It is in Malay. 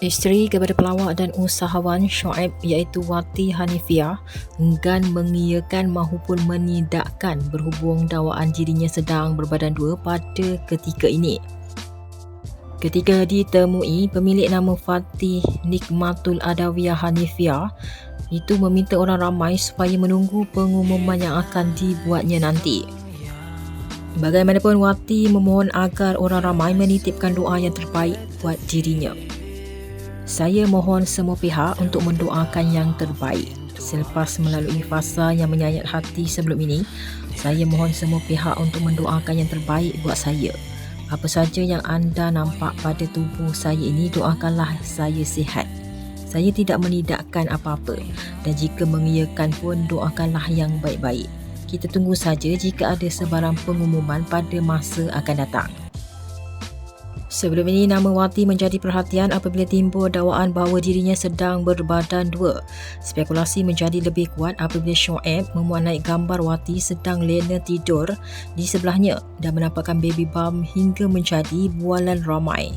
Isteri kepada pelawak dan usahawan Shoaib iaitu Wati Hanifia enggan mengiyakan mahupun menidakkan berhubung dakwaan dirinya sedang berbadan dua pada ketika ini. Ketika ditemui, pemilik nama Fatih Nikmatul Adawiyah Hanifia itu meminta orang ramai supaya menunggu pengumuman yang akan dibuatnya nanti. Bagaimanapun Wati memohon agar orang ramai menitipkan doa yang terbaik buat dirinya. Saya mohon semua pihak untuk mendoakan yang terbaik. Selepas melalui fasa yang menyayat hati sebelum ini, saya mohon semua pihak untuk mendoakan yang terbaik buat saya. Apa saja yang anda nampak pada tubuh saya ini, doakanlah saya sihat. Saya tidak menidakkan apa-apa dan jika mengiyakan pun doakanlah yang baik-baik. Kita tunggu saja jika ada sebarang pengumuman pada masa akan datang. Sebelum ini, nama Wati menjadi perhatian apabila timbul dakwaan bahawa dirinya sedang berbadan dua. Spekulasi menjadi lebih kuat apabila Shoaib memuat naik gambar Wati sedang lena tidur di sebelahnya dan menampakkan baby bump hingga menjadi bualan ramai.